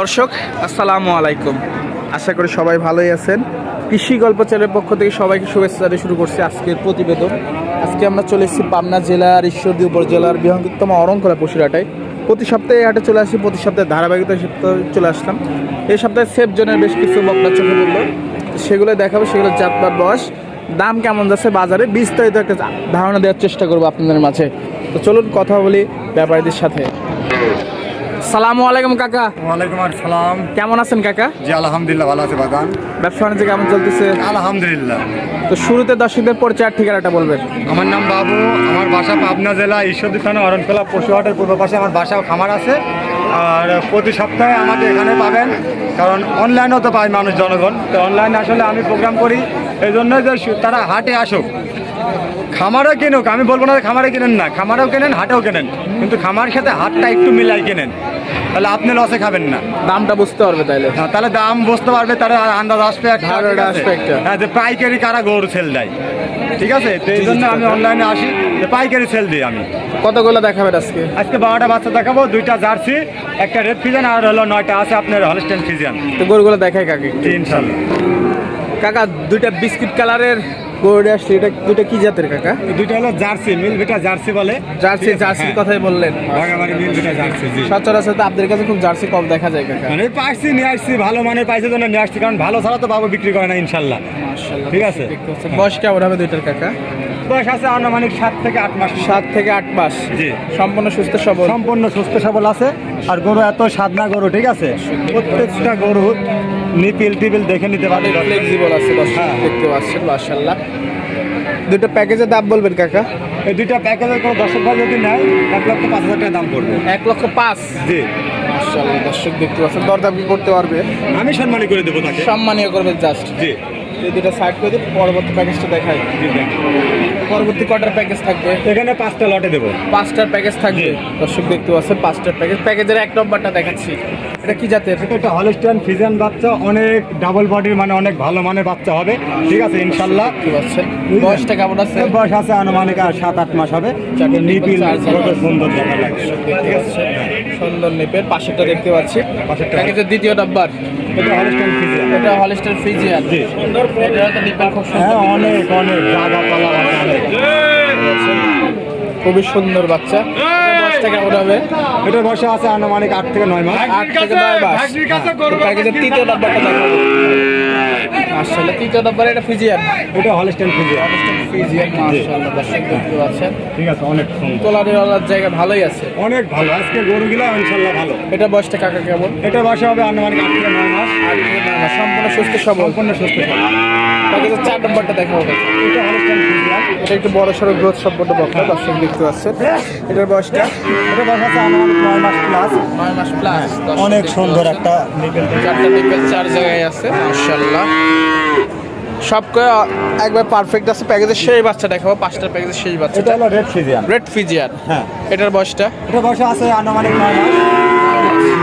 দর্শক, আসসালামু আলাইকুম। আশা করি সবাই ভালোই আছেন। কৃষি গল্প চ্যানেলের পক্ষ থেকে সবাইকে শুভেচ্ছা জানিয়ে শুরু করছি আজকের প্রতিবেদন। আজকে আমরা চলে এসেছি পাবনা জেলার ঈশ্বরদী উপজেলার বৃহত্তম অরঙ্কলা পশুরাটায় প্রতি সপ্তাহে হাটে চলে আসি, প্রতি সপ্তাহে ধারাবাহিকতা সপ্তাহে চলে আসলাম। এই সপ্তাহে সেফ জোনের বেশ কিছু বকনা চোখে পড়ল সেগুলো দেখাবো, সেগুলো জাতপাত বয়স, দাম কেমন যাচ্ছে বাজারে, বিস্তারিত একটা ধারণা দেওয়ার চেষ্টা করব আপনাদের মাঝে। তো চলুন কথা বলি ব্যাপারীদের সাথে। সালামু আলাইকুম কাকা। ওয়ালাইকুম আসসালাম। কেমন আছেন কাকা? জি আলহামদুলিল্লাহ ভালো আছে বাগান। ব্যবসা বাণিজ্য কেমন চলতেছে? আলহামদুলিল্লাহ। তো শুরুতে দর্শকদের পরিচয় ঠিকানাটা বলবেন। আমার নাম বাবু আমার বাসা পাবনা জেলা ঈশ্বরদী থানা অরণখোলা পশুহাটের পূর্ব পাশে আমার বাসা খামার আছে। আর প্রতি সপ্তাহে আমাকে এখানে পাবেন কারণ অনলাইনেও তো পায় মানুষ জনগণ। তো অনলাইনে আসলে আমি প্রোগ্রাম করি এই জন্য যে তারা হাটে আসুক। খামারও কিনুক আমি বলব না খামারে কিনেন না খামারেও কেনেন হাটেও কেনেন কিন্তু খামার সাথে হাটটা একটু মিলাই কেনেন। তাহলে আপনি লসে খাবেন না। দামটা বুঝতে পারবে তাইলে। হ্যাঁ, তাহলে দাম বুঝতে পারবে তারা আন্দাজ আসবে একটা। হ্যাঁ যে পাইকারি কারা গরু সেল দেয়। ঠিক আছে? তো এই জন্য আমি অনলাইনে আসি যে পাইকারি সেল দিই আমি। কতগুলো দেখাবেন আজকে? আজকে বারোটা বাচ্চা দেখাবো দুইটা জার্সি একটা রেড ফিজিয়ান আর হলো নয়টা আছে আপনার হলস্টেন ফিজিয়ান তো গরুগুলো দেখাই কাকে ইনশাল্লাহ। কাকা দুইটা বিস্কিট কালারের গরু আসছে এটা দুইটা কি জাতের কাকা? দুইটা হলো জার্সি মিল ভিটা জার্সি বলে। জার্সি জার্সির হ্যাঁ, কথাই বললেন। বাগাবাড়ি মিল ভিটা জার্সি জি। সচরাচর তো আপনাদের কাছে খুব জার্সি কম দেখা যায় কাকা। মানে পাইছি নিয়ে আসছি ভালো মানের পাইছে জন্য নিয়ে আসছি কারণ ভালো ছাড়া তো বাবু বিক্রি করে না ইনশাল্লাহ। ঠিক আছে। বয়স কেমন হবে দুইটার কাকা? বয়স আছে আনুমানিক সাত থেকে আট মাস। সাত থেকে আট মাস। জি। সম্পূর্ণ সুস্থ সবল। সম্পূর্ণ সুস্থ সবল আছে আর গরু এত সাদনা গরু ঠিক আছে? প্রত্যেকটা গরু নিপিল টিপিল দেখে নিতে পারে ফ্লেক্সিবল আছে হ্যাঁ। দেখতে পাচ্ছেন মাশাআল্লাহ। দুটো প্যাকেজের দাম বলবেন কাকা? এই দুইটা প্যাকেজের কোনো দর্শক ভাই যদি নেয় এক লক্ষ পাঁচ হাজার টাকা দাম পড়বে। এক লক্ষ পাঁচ? জি। দর্শক দেখতে পাচ্ছেন দরদাম কি করতে পারবে? আমি সম্মানী করে দেবো তাকে। সম্মানীয় করবে জাস্ট জি। এই দুটো সাইড করে দিন পরবর্তী প্যাকেজটা দেখাই। পরবর্তী কটার প্যাকেজ থাকবে? এখানে পাঁচটা লটে দেবো। পাঁচটার প্যাকেজ থাকবে। দর্শক দেখতে পাচ্ছেন পাঁচটার প্যাকেজ প্যাকেজের এক নম্বরটা দেখাচ্ছি। এটা কি জাতের? এটা একটা হলস্টিয়ান ফিজিয়ান বাচ্চা অনেক ডাবল বডির মানে অনেক ভালো মানের বাচ্চা হবে। ঠিক আছে ইনশাল্লাহ বয়সটা কেমন আছে? বয়স আছে আনুমানিক আর সাত আট মাস হবে। নিপিল সুন্দর দেখা লাগে দেখতে পাচ্ছেন সুন্দর নেপের পাশেরটা দেখতে পাচ্ছি। পাশেরটা। দ্বিতীয় নাম্বার। এটা হলস্টিয়ান ফিজিয়ান এটা হলিস্টার ফিজিয়ান জি। এটা তো নিপেল খুব হ্যাঁ অনেক অনেক। পালা অনেক। খুবই সুন্দর বাচ্চা। এটা বয়সটা হবে। এটার বয়স আছে আনুমানিক আট থেকে নয় মাস। আট থেকে নয় মাস। তৃতীয় মার্শাল্লাহ তৃতীয় নাম্বারে এটা ফিজিয়ান? এটা হলস্টেন ফিজিয়ান ফিজিয়ান মার্শাল্লাহ দর্শক দেখতে পাচ্ছেন। ঠিক আছে অনেক সুন্দর। জায়গা ভালোই আছে। অনেক ভালো। আজকে গরুগুলো ইনশাল্লাহ ভালো। এটা বয়সটা কাকা কেমন? এটা বয়স হবে আনুমানিক আট থেকে নয় মাস। আট থেকে নয় মাস, সম্পূর্ণ সুস্থ সবল। সম্পূর্ণ সুস্থ সবল। চার নম্বরটা এটা হলস্টেন ফিজিয়ান এটা একটু বড় সড়ো গ্রোথ সম্পন্ন বক্তা দর্শক দেখতে পাচ্ছেন। এটার বয়সটা? এটা বয়স আছে আনুমানিক নয় মাস প্লাস নয় মাস প্লাস অনেক সুন্দর একটা নিকেল চারটা চার জায়গায় আছে মাশাল্লাহ সব একবার পারফেক্ট আছে। প্যাকেজের সেই বাচ্চা দেখাবো পাঁচটার প্যাকেজের সেই বাচ্চা। এটা হলো রেড ফিজিয়ান রেড ফিজিয়ান হ্যাঁ। এটার বয়সটা? এটা বয়স আছে আনুমানিক নয় মাস।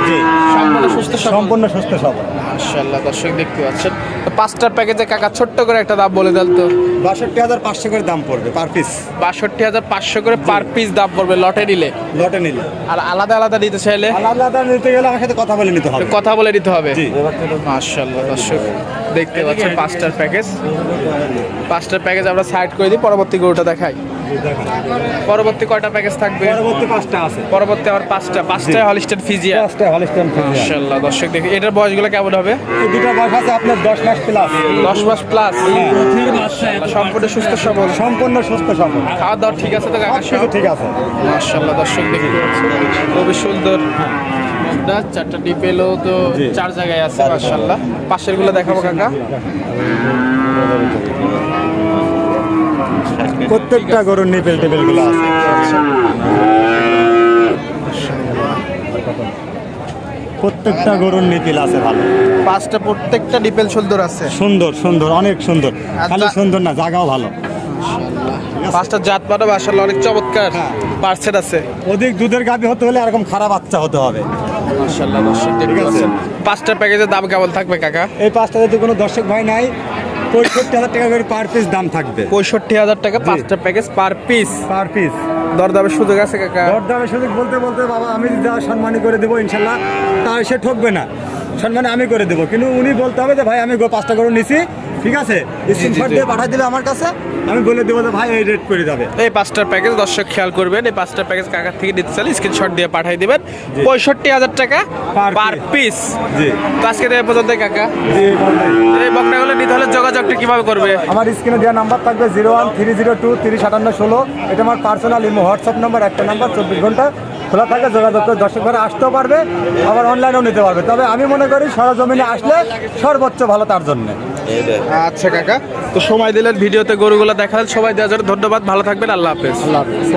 জি। সম্পূর্ণ সুস্থ সম্পূর্ণ সুস্থ সবল। মাশাল্লাহ দর্শক দেখতে পাচ্ছেন। তো পাঁচটার প্যাকেজে কাকা ছোট্ট করে একটা দাম বলে দেন তো। বাষট্টি হাজার পাঁচশো করে দাম পড়বে পার পিস বাষট্টি হাজার পাঁচশো করে পার পিস দাম পড়বে লটে নিলে। লটে নিলে। আর আলাদা আলাদা নিতে চাইলে? আলাদা আলাদা নিতে গেলে আমার সাথে কথা বলে নিতে হবে। কথা বলে নিতে হবে। জি। মাশাল্লাহ দর্শক দেখতে পাচ্ছেন পাঁচটার প্যাকেজ। পাঁচটার প্যাকেজ আমরা সাইড করে দিই পরবর্তী গরুটা দেখাই। পরবর্তী কয়টা প্যাকেজ থাকবে? পরবর্তী পাঁচটা আছে। পরবর্তী আবার পাঁচটা। পাঁচটায় হলিস্টার ফিজিয়া পাঁচটা হলস্টেন মাশাল্লাহ দর্শক দেখি এটার বয়সগুলো কেমন হবে? এই দুটো বয়স আছে আপনার দশ মাস প্লাস দশ মাস প্লাস সম্পূর্ণ সুস্থ সবল। সম্পূর্ণ সুস্থ সবল। খাওয়া দাওয়া ঠিক আছে তো কাকা? ঠিক আছে। মাশাল্লাহ দর্শক দেখি। খুবই সুন্দর। চারটা ডিপেলও তো চার জায়গায় আছে মাশাল্লাহ পাশেরগুলো দেখাবো কাকা। প্রত্যেকটা গরুর নিপেল টেপেলগুলো আছে। প্রত্যেকটা গরুর নিপিল আছে ভালো। পাঁচটা প্রত্যেকটা ডিপেল সুন্দর আছে। সুন্দর সুন্দর অনেক সুন্দর। খালি। সুন্দর না জায়গাও ভালো। পাঁচটা জাত পাটা মাশাল্লাহ অনেক চমৎকার হ্যাঁ। পার্সেন্ট আছে। অধিক দুধের গাভী হতে হলে এরকম খারাপ বাচ্চা হতে হবে। দেখতে ঠিক আছে। পাঁচটা প্যাকেজের দাম কেমন থাকবে কাকা? এই পাঁচটা যদি কোনো দর্শক ভাই নাই পঁয়ষট্টি হাজার টাকা করে পার পিস দাম থাকবে। পঁয়ষট্টি হাজার টাকা পাঁচটা package per piece per piece দরদামের সুযোগ আছে কাকা? দরদামের সুযোগ বলতে বলতে বাবা আমি যা সম্মানী করে দেবো ইনশাল্লাহ তার সে ঠকবে না। সম্মানে আমি করে দেবো কিন্তু উনি বলতে হবে যে ভাই আমি পাঁচটা গরু নিছি ঠিক আছে? স্ক্রিনশট দিয়ে পাঠিয়ে দিলে আমার কাছে আমি বলে দেবো যে ভাই এই রেট করে যাবে। এই পাঁচটার প্যাকেজ দর্শক খেয়াল করবেন এই পাঁচটার প্যাকেজ কাকার থেকে নিতে চাইলে স্ক্রিনশট দিয়ে পাঠিয়ে দিবেন। পঁয়ষট্টি হাজার টাকা পার। পিস জি। তো আজকে পর্যন্ত কাকা। এই বকনাগুলো নিতে হলে যোগাযোগটা কীভাবে করবে? আমার স্ক্রিনে দেওয়া নাম্বার থাকবে zero one three zero two তিরিশ আটান্ন ষোলো। এটা আমার পার্সোনাল ইমো হোয়াটসঅ্যাপ নাম্বার একটা নাম্বার চব্বিশ ঘণ্টা খোলা থাকে যোগাযোগ করে দর্শক ঘরে আসতেও পারবে আবার অনলাইনেও নিতে পারবে। তবে আমি মনে করি সরজমিনে আসলে সর্বোচ্চ ভালো তার জন্য। আচ্ছা কাকা। তো সময় দিলেন ভিডিওতে গরুগুলো দেখালেন সবাই দেওয়ার জন্য ধন্যবাদ ভালো থাকবেন আল্লাহ হাফেজ। আল্লাহ হাফিজ।